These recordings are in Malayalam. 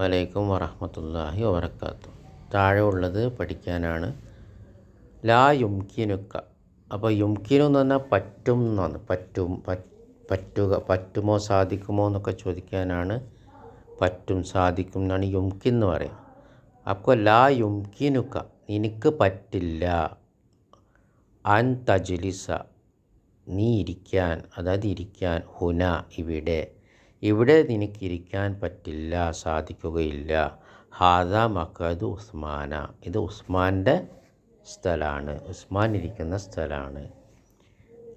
വലൈക്കും വറഹമത്തല്ലാഹി വബർക്കാത്തു താഴെ ഉള്ളത് പഠിക്കാനാണ്. ലാ യുംകിനുക്ക. അപ്പോൾ യുംകിനു എന്ന് പറഞ്ഞാൽ പറ്റും എന്നാണ്. പറ്റും പറ്റുക പറ്റുമോ സാധിക്കുമോ എന്നൊക്കെ ചോദിക്കാനാണ്. പറ്റും സാധിക്കും എന്നാണ് യുംകിൻ എന്ന് പറയുക അപ്പോൾ ലാ യുംകിനുക്ക. നിനക്ക് പറ്റില്ല. അൻ തജ്ലിസ. നീ ഇരിക്കാൻ അതായത് ഇരിക്കാൻ ഹുന ഇവിടെ. ഇവിടെ നിനക്കിരിക്കാൻ പറ്റില്ല സാധിക്കുകയില്ല. ഹാദ മക്കത് ഉസ്മാന. ഇത് ഉസ്മാന്റെ സ്ഥലമാണ് ഉസ്മാൻ ഇരിക്കുന്ന സ്ഥലമാണ്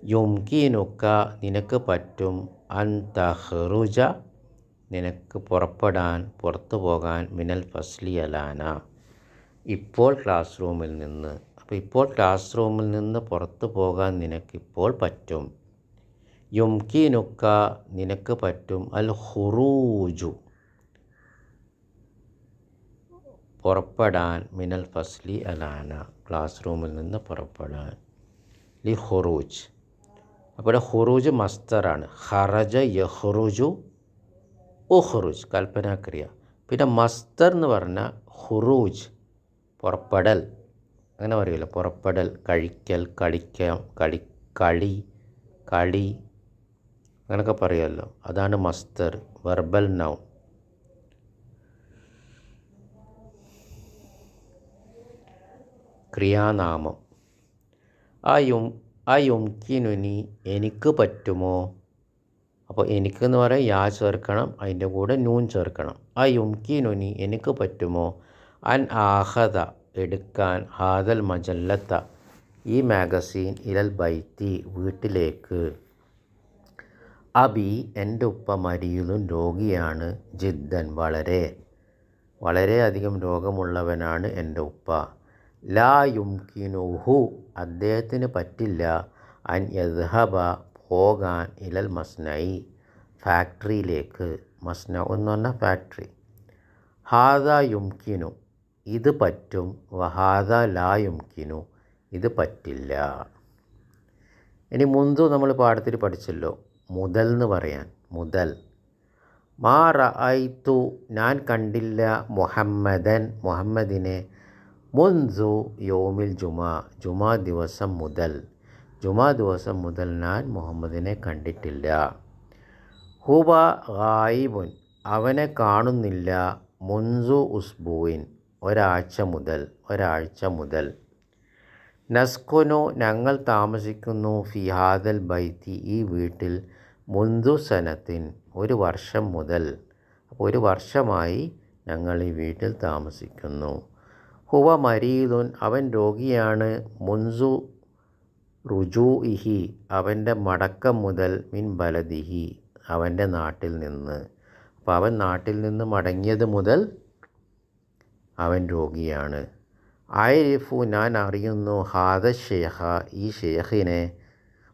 യുംകിനുക്ക നിനക്ക് പറ്റും. അൻ തഹ്റുജ നിനക്ക് പുറപ്പെടാൻ പുറത്തു പോകാൻ മിനൽ ഫസ്ലി അലാന. ഇപ്പോൾ ക്ലാസ് റൂമിൽ നിന്ന്. അപ്പോൾ ഇപ്പോൾ ക്ലാസ് റൂമിൽ നിന്ന് പുറത്തു പോകാൻ നിനക്കിപ്പോൾ പറ്റും. യുംകിനുക്ക നിനക്ക് പറ്റും. അൽ ഹുറൂജു പുറപ്പെടാൻ മിനൽ ഫസ്ലി അലാന. ക്ലാസ് റൂമിൽ നിന്ന് പുറപ്പെടാൻ. ലി ഹുറൂജ് അപ്പോൾ ഹുറൂജ് മസ്തറാണ്. ഹറജ യഹ്റുജു ഉഹ്റുജ് കൽപ്പനാക്രിയ. പിന്നെ മസ്തർ എന്ന് പറഞ്ഞാൽ ഹുറൂജ് പുറപ്പെടൽ. അങ്ങനെ പറയില്ല പുറപ്പെടൽ കഴിക്കൽ കളിക്കാം കളി കളി കളി അങ്ങനെയൊക്കെ പറയുമല്ലോ അതാണ് മസ്തർ വെർബൽ നൗൺ ക്രിയാനാമം. അയും യുംകിനുനി എനിക്ക് പറ്റുമോ? അപ്പോൾ എനിക്കെന്ന് പറയാൻ യാ ചേർക്കണം അതിന്റെ കൂടെ നൂൻ ചേർക്കണം. ആ യുംകിനുനി എനിക്ക് പറ്റുമോ? അൻ ആഹത എടുക്കാൻ ഹാദൽ മജല്ലത്ത. ഈ മാഗസീൻ ഇരൽ ബൈത്തി വീട്ടിലേക്ക്. അബി എന്റെ ഉപ്പ മരിയുതും രോഗിയാണ് ജിദ്ദൻ. വളരെ വളരെയധികം രോഗമുള്ളവനാണ് എന്റെ ഉപ്പ. ലാ യുംകിനുഹു അദ്ദേഹത്തിന് പറ്റില്ല. അൻ യദ്ഹബ പോകാൻ ഇലൽ മസ്നൈ ഫാക്ടറിയിലേക്ക്. മസ്ന എന്ന് പറഞ്ഞാൽ ഫാക്ടറി. ഹാദ യുംകിനു ഇത് പറ്റും. വഹാദ ലാ യുംകിനു ഇത് പറ്റില്ല. ഇനി മുന്തു നമ്മൾ പാഠത്തിൽ പഠിച്ചല്ലോ. മുതൽ എന്ന് പറയാൻ മുതൽ. മാ ഞാൻ കണ്ടില്ല മുഹമ്മദൻ മുഹമ്മദിനെ. മുൻസു യോമിൽ ജുമാ ജുമാ ദിവസം മുതൽ. ജുമാ ദിവസം മുതൽ ഞാൻ മുഹമ്മദിനെ കണ്ടിട്ടില്ല. ഹുബ ഗായിബുൻ അവനെ കാണുന്നില്ല. മുൻസു ഉസ്ബുവിൻ ഒരാഴ്ച മുതൽ ഒരാഴ്ച മുതൽ. നസ്കുനു ഞങ്ങൾ താമസിക്കുന്നു ഫിഹാദൽ ബൈത്തി ഈ വീട്ടിൽ മുന്തു സനത്തിൻ ഒരു വർഷം മുതൽ ഒരു വർഷമായി ഞങ്ങൾ ഈ വീട്ടിൽ താമസിക്കുന്നു. ഹുവ മരീദുൻ അവൻ രോഗിയാണ്. മുൻസു റുജു ഇഹി അവന്റെ മടക്കം മുതൽ മിൻ ബലദിഹി അവന്റെ നാട്ടിൽ നിന്ന്. അപ്പോൾ അവൻ നാട്ടിൽ നിന്ന് മടങ്ങിയത് മുതൽ അവൻ രോഗിയാണ്. ആയിരിഫു ഞാൻ അറിയുന്നു ഹാദ ഷേഖ ഈ ഷേഖിനെ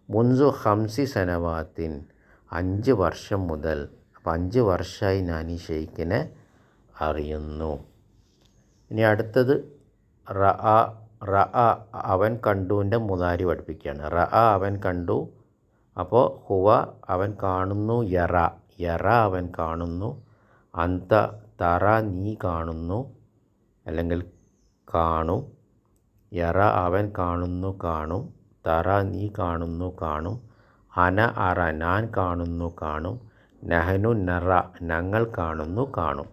മുൻസു ഹംസി സനവാത്തിൻ അഞ്ച് വർഷം മുതൽ അപ്പം അഞ്ച് വർഷമായി ഞാൻ ഈ ഷെയ്ഖിനെ അറിയുന്നു. ഇനി അടുത്തത് റ ആ റ ആ അവൻ കണ്ടുവിന്റെ മുതാരി പഠിപ്പിക്കുകയാണ്. റ ആ അവൻ കണ്ടു അപ്പോൾ ഹുവ അവൻ കാണുന്നു യറ യറ അവൻ കാണുന്നു അന്ത തറ നീ കാണുന്നു അല്ലെങ്കിൽ കാണും. യറ അവൻ കാണുന്നു കാണും. തറ നീ കാണുന്നു കാണും. അന അറ ഞാൻ കാണുന്നു കാണും. നഹനു നറ ഞങ്ങൾ കാണുന്നു കാണും.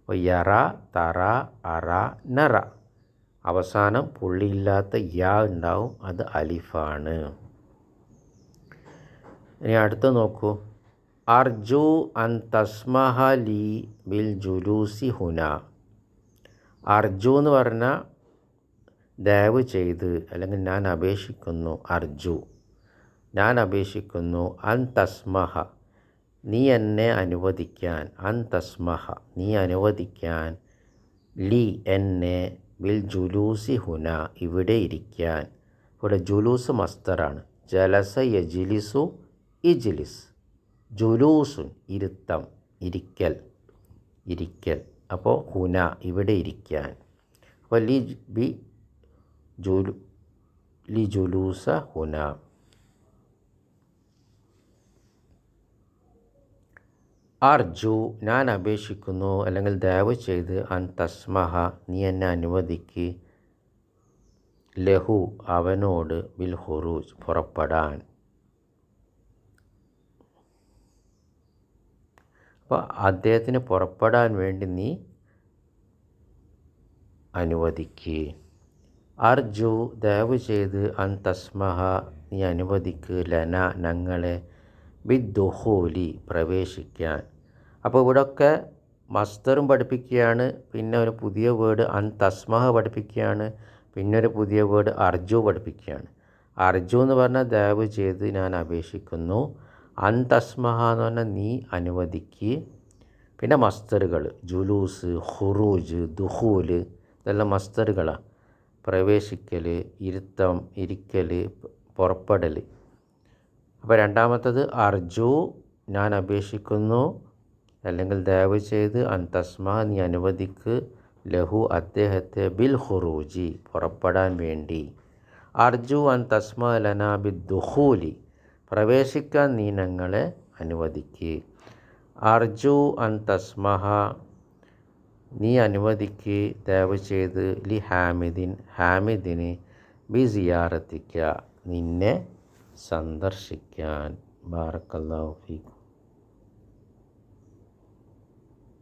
അപ്പോൾ യറ തറ അറ നറ. അവസാനം പുള്ളിയില്ലാത്ത യാ ഉണ്ടാവും. അത് അലിഫാണ്. ഇനി അടുത്ത് നോക്കൂ. അർജു അൻ തസ്മഹ ലി ബിൽ ജുലൂസി ഹുന. അർജു എന്ന് പറഞ്ഞാൽ ദയവ് ചെയ്ത് അല്ലെങ്കിൽ ഞാൻ അപേക്ഷിക്കുന്നു അർജു. ഞാൻ അപേക്ഷിക്കുന്നു അൻ തസ്മഹ നീ എന്നെ അനുവദിക്കാൻ അൻ തസ്മഹ നീ അനുവദിക്കാൻ. ലി എന്നെ ബിൽ ജുലൂസി ഹുന. ഇവിടെ ഇരിക്കാൻ. ഇവിടെ ജുലൂസ് മസ്തറാണ്. ജലസ യജിലിസു ഇജിലിസ്. ജുലൂസുൻ ഇരുത്തം. ഇരിക്കൽ. ഇരിക്കൽ. അപ്പോൾ ഹുന ഇവിടെ ഇരിക്കാൻ. അപ്പോൾ ലി ബി ജുലു ലി ജുലൂസ ഹുന. അർജു ഞാൻ അപേക്ഷിക്കുന്നു അല്ലെങ്കിൽ ദയവ് ചെയ്ത് അൻ തസ്മഹ നീ എന്നെ അനുവദിക്ക്. ലഹു അവനോട് ബിൽ ഹുറൂജ് പുറപ്പെടാൻ. അപ്പോൾ അദ്ദേഹത്തിന് പുറപ്പെടാൻ വേണ്ടി നീ അനുവദിക്ക്. അർജു ദയവ് ചെയ്ത് അൻ തസ്മഹ നീ അനുവദിക്ക്. ലന ഞങ്ങളെ ബിദ്ദുഹൂലി പ്രവേശിക്കാൻ. അപ്പോൾ ഇവിടൊക്കെ മസ്തറും പഠിപ്പിക്കുകയാണ് പിന്നെ ഒരു പുതിയ വേർഡ് അൻ തസ്മഹ പഠിപ്പിക്കുകയാണ് പിന്നെ ഒരു പുതിയ വേർഡ് അർജു പഠിപ്പിക്കുകയാണ്. അർജു എന്ന് പറഞ്ഞാൽ ദയവ് ചെയ്ത് ഞാൻ അപേക്ഷിക്കുന്നു. അൻ തസ്മഹ എന്ന് പറഞ്ഞാൽ നീ അനുവദിക്ക്. പിന്നെ മസ്തറുകൾ ജുലൂസ് ഹുറൂജ് ദുഹൂൽ ഇതെല്ലാം മസ്തറുകളാണ്. പ്രവേശിക്കൽ ഇരുത്തം ഇരിക്കൽ പുറപ്പെടൽ. അപ്പോൾ രണ്ടാമത്തത് അർജു ഞാൻ അപേക്ഷിക്കുന്നു. അല്ലെങ്കിൽ ദയവ് ചെയ്ത് അന്തസ്മ നീ അനുവദിക്ക്. ലഹു അദ്ദേഹത്തെ ബിൽ ഹുറൂജി പുറപ്പെടാൻ വേണ്ടി. അർജു അൻ തസ്മ ലന ബി ദുഹൂലി പ്രവേശിക്കാൻ നീ ഞങ്ങളെ അനുവദിക്ക്. അർജു അൻ തസ്മഹ നീ അനുവദിക്ക്. ദയവ് ചെയ്ത് ലി ഹാമിദിൻ ഹാമിദിന് ബി സിയാറത്തിക്ക. നിന്നെ സന്ദർശിക്കാൻ. ബാറക്കല്ലാഹു ഫീക്കും.